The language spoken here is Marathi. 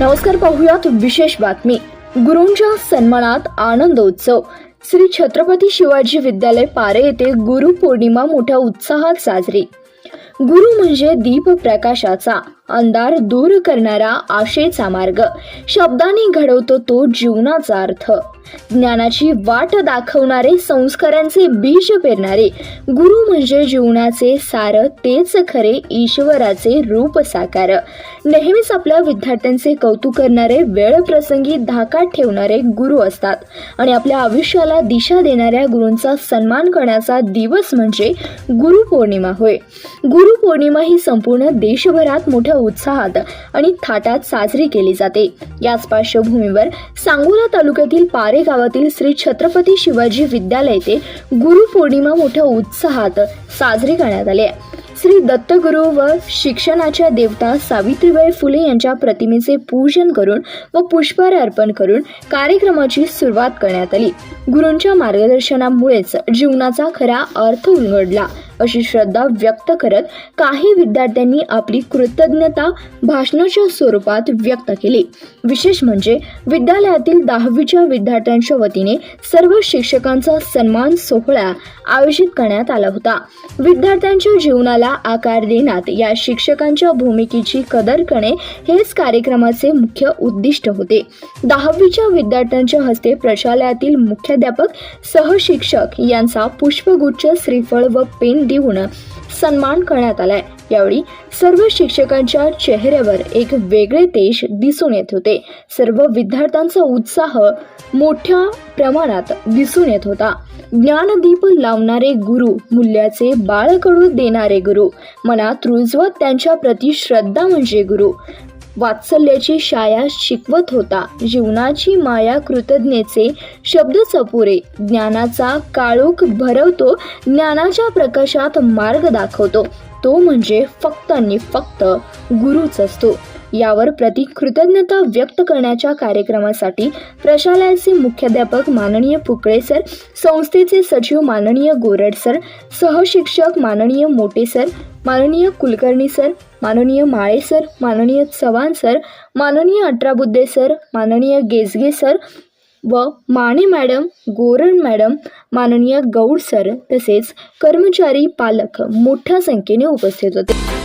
नमस्कार पाहुयात विशेष बातमी. गुरूंच्या सन्मानात आनंदोत्सव. श्री छत्रपती शिवाजी विद्यालय पारे येथे गुरु पौर्णिमा मोठ्या उत्साहात साजरी. गुरु म्हणजे दीप प्रकाशाचा अंधार दूर करणारा आशेचा मार्ग. शब्दाने घडवतो तो जीवनाचा अर्थ. ज्ञानाची वाट दाखवणारे संस्कारांचे बीज पेरणारे. गुरु म्हणजे जीवनाचे सार तेच खरे ईश्वराचे रूप साकार. नेहमीच आपल्या विद्यार्थ्यांचे कौतुक करणारे वेळ प्रसंगी धाकात ठेवणारे गुरु असतात. आणि आपल्या आयुष्याला दिशा देणाऱ्या गुरूंचा सन्मान करण्याचा दिवस म्हणजे गुरुपौर्णिमा होय. गुरुपौर्णिमा ही संपूर्ण देशभरात मोठ्या उत्साहात आणि थाटात साजरी केली जाते. याच पार्श्वभूमीवर सांगोला तालुक्यातील पारे गावातील श्री छत्रपती शिवाजी विद्यालय येथे गुरुपौर्णिमा मोठ्या उत्साहात साजरी करण्यात आली आहे. श्री दत्तगुरु व शिक्षणाच्या देवता सावित्रीबाई फुले यांच्या प्रतिमेचे पूजन करून व पुष्पहार अर्पण करून कार्यक्रमाची सुरुवात करण्यात आली. गुरूंच्या मार्गदर्शनामुळेच जीवनाचा खरा अर्थ उलगडला. अशी श्रद्धा व्यक्त करत काही विद्यार्थ्यांनी आपली कृतज्ञता भाषणाच्या स्वरूपात व्यक्त केली. विशेष म्हणजे विद्यालयातील दहावीच्या विद्यार्थ्यांच्या वतीने सर्व शिक्षकांचा सन्मान सोहळा आयोजित करण्यात आला होता. विद्यार्थ्यांच्या जीवनाला आकार देण्यात या शिक्षकांच्या भूमिकेची कदर करणे हेच कार्यक्रमाचे मुख्य उद्दिष्ट होते. दहावीच्या विद्यार्थ्यांच्या हस्ते प्रशालयातील मुख्याध्यापक सहशिक्षक यांचा पुष्पगुच्छ श्रीफळ व पेन देऊन सन्मान करण्यात आलाय. यावेळी सर्व शिक्षकांच्या चेहऱ्यावर एक वेगळे तेज दिसून येत होते. सर्व विद्यार्थ्यांचा उत्साह मोठ्या प्रमाणात दिसून येत होता. ज्ञानदीप लावणारे गुरु मूल्याचे बाळकडू देणारे गुरु मनात रुजवत त्यांच्या प्रती श्रद्धा म्हणजे गुरु. वात्सल्याची शाया शिकवत होता. जीवनाची माया कृतज्ञेचे शब्द चपुरे ज्ञानाचा काळोख भरवतो ज्ञानाच्या प्रकाशात मार्ग दाखवतो. तो म्हणजे फक्त आणि फक्त गुरुच असतो. यावर प्रति कृतज्ञता व्यक्त करण्याच्या कार्यक्रमासाठी प्रशालयाचे मुख्याध्यापक माननीय फुकळे सर संस्थेचे सचिव माननीय गोरड सर सहशिक्षक माननीय मोटे सर माननीय कुलकर्णी सर माननीय माळे सर माननीय चव्हाण सर माननीय अठराबुद्धे सर माननीय गेजगे सर व माने मॅडम गोरण मॅडम माननीय गौड सर तसेच कर्मचारी पालक मोठ्या संख्येने उपस्थित होते.